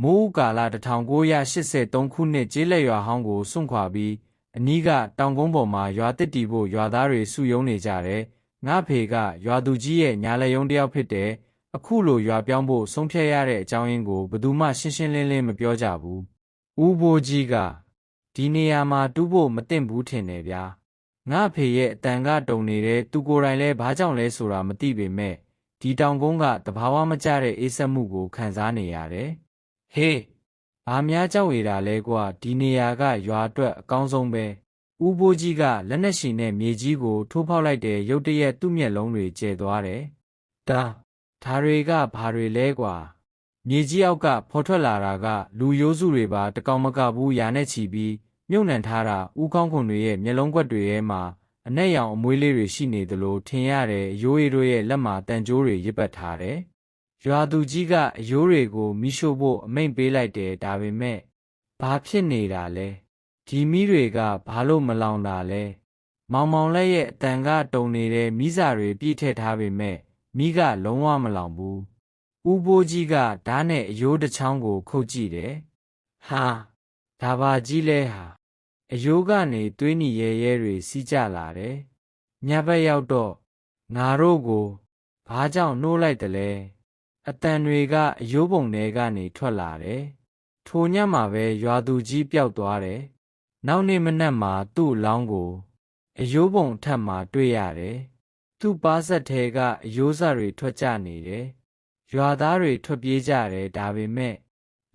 မိုးဦးကာလ1983ခုနှစ်ကျေးလက်ရွာဟောင်းကိုစွန့်ခွာပြီးအနီးကတောင်ကုန်းပေါ်မှာရွာတစ်တီဖို့ရွာသားတွေစုယုံနေကြတယ်။ငါဖေကရွာသူကြီးရဲ့ညာလက်ယုံတစ်ယောက်ဖြစ်တယ်။အခုလိုရွာပြောင်းဖို့ဆုံးဖြတ်ရတဲ့အကြောင်းရင်းကိုဘယ်သူမှရှင်းရှင်းလင်းလင်းမပြောကြဘူး။ဦးဘိုးကြီးကဒီနေရာမှာတူးဖို့မသင့်ဘူးထင်တယ်ဗျာ။ငါဖေရဲ့အတန်ကတုံနေတဲ့သူကိုယ်တိုင်လဲဘာကြောင့်လဲဆိုတာမသိပေမဲ့ဒီတောင်ကုန်းကတဘာဝမကျတဲ့အေးဆက်မှုကိုခံစားနေရတယ်။ ဟေးဘာများကြောက်ရတာလဲကွာဒီနေရာကရွာအတွက်အကောင်းဆုံးပဲ။ဦးဘိုးကြီးကလက်နက်ရှည်နဲ့မြေကြီးကို ထိုးဖောက်လိုက်တဲ့ရုတ်တရက်သူ့မျက်လုံးတွေကျဲသွားတယ်။ဒါဒါတွေကဘာတွေလဲကွာ။မြေကြီးအောက်ကဖော်ထွက်လာတာက လူရိုးစုတွေပါတကောင်မကဘူးရာနဲ့ချီပြီးမြုပ်နှံထားတာဥကောင်းခွန်တွေရဲ့မျက်လုံးကွက်တွေထဲမှာအနက်ရောင်အမွေးလေးတွေရှိနေသလိုထင်ရတယ်ရိုးရီတို့ရဲ့လက်မှာတန်ကြိုးတွေရစ်ပတ်ထားတယ်။ ရွာသူကြီးကအယိုးတွေကိုမိရှို့ဖို့အမိန့်ပေးလိုက်တယ်ဒါပေမဲ့ဘာဖြစ်နေတာလဲဒီမီးတွေကဘာလို့မလောင်တာလဲမောင်မောင်လက်ရဲ့အတန်ကတုံနေတဲ့မိစာတွေပြည့်ထည့်ထားပေမဲ့မိကလုံးဝမလောင်ဘူး။ဦးဘိုးကြီးကဓာတ်နဲ့အယိုးတစ်ချောင်းကိုခုတ်ကြည့်တယ်။ဟာဒါပါကြီးလဲဟာအယိုးကနေသွေးနီရဲရဲတွေစီးကြလာတယ်။ညဘက်ရောက်တော့ငါတို့ကိုဘာကြောင့်နှိုးလိုက်တယ်လဲ။ အတန်တွေကအယိုးပုံထဲကနေထွက်လာတယ်။ထိုညမှာပဲရွာသူကြီးပျောက်သွားတယ်။နောက်နေ့မနက်မှာသူ့အလောင်းကိုအယိုးပုံအထက်မှာတွေ့ရတယ်။သူ့ပါးဆက်ထဲကအယိုးစတွေထွက်ကြနေတယ်။ရွာသားတွေထွက်ပြေးကြတယ်ဒါပေမဲ့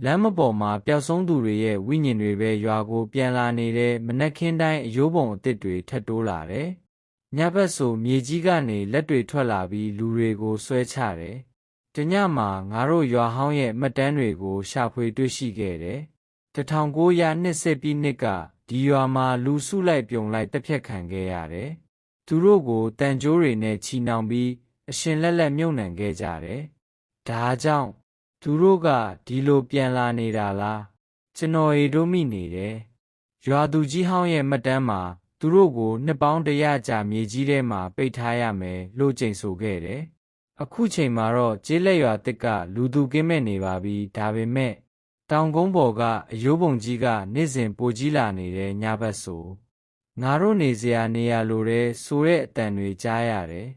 လမ်းမပေါ်မှာပျောက်ဆုံးသူတွေရဲ့ဝိညာဉ်တွေပဲရွာကိုပြန်လာနေတဲ့မနက်ခင်းတိုင်းအယိုးပုံအစ်စ်တွေထက်တိုးလာတယ်။ညဘက်ဆိုမြေကြီးကနေလက်တွေထွက်လာပြီးလူတွေကိုဆွဲချတယ်။ တညမှာငါတို့ရွာဟောင်းရဲ့မှတ်တမ်းတွေကို ရှာဖွေတွေ့ရှိခဲ့တယ်။1920ပြည့်နှစ်ကဒီရွာမှာလူစုလိုက်ပြုံလိုက်တက်ဖြတ်ခံခဲ့ရတယ်။သူတို့ကိုတန်ကြိုးတွေနဲ့ချီနှောင်ပြီးအရှင်လက်လက်မြုပ်နှံခဲ့ကြတယ်။ဒါကြောင့်သူတို့ကဒီလိုပြန်လာနေတာလားကျွန်တော်ရီတို့မိနေတယ်ရွာသူကြီးဟောင်းရဲ့မှတ်တမ်းမှာသူတို့ကိုနှစ်ပေါင်းတရာကြာမြေကြီးထဲမှာပိတ်ထားရမယ်လို့ကြိမ်ဆိုခဲ့တယ် အခုချိန်မှာတော့ကျေးလက်ရွာတစ်ကလူသူကင်းမဲ့နေပါပြီဒါပေမဲ့တောင်ကုန်းပေါ်ကအယိုးပုံကြီးကနေ့စဉ်ပိုကြီးလာနေတဲ့ညဘက်ဆိုငါတို့နေစရာနေရလိုတဲ့ဆိုတဲ့အတန်တွေကြားရတယ်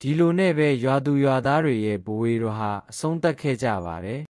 ဒီလိုနဲ့ပဲရွာသူရွာသားတွေရဲ့ဘဝေတော်ဟာအဆုံးသတ်ခဲ့ကြပါတယ်